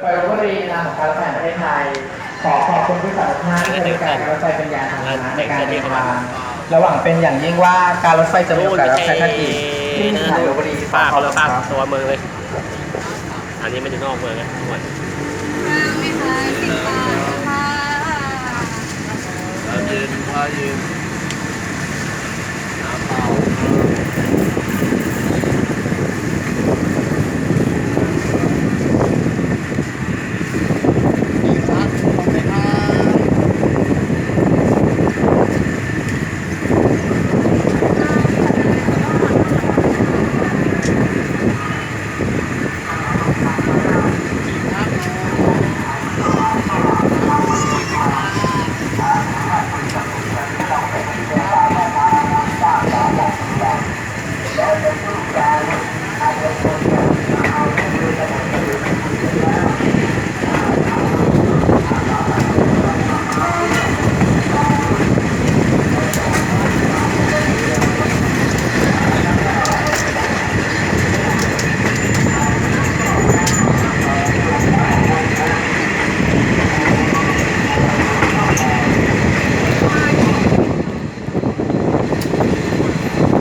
ไฟรบุรีนามของการรถไฟแห่งประเทศไทย ขอขอบคุณผู้สนับสนุนที่บริการรถไฟเป็นยานพาหนะในการเดินทางระหว่างเป็นอย่างยิ่งว่าการรถไฟจะมีโอกาสรับใช้ท่านอีกที่สถานีรบุรีฝากขอบเราคุณคฝากตัวเมืองเลย อันนี้ไม่ได้นอกเมืองนะทุกคนไม่เคยติดตามค่ะพายืนพายืน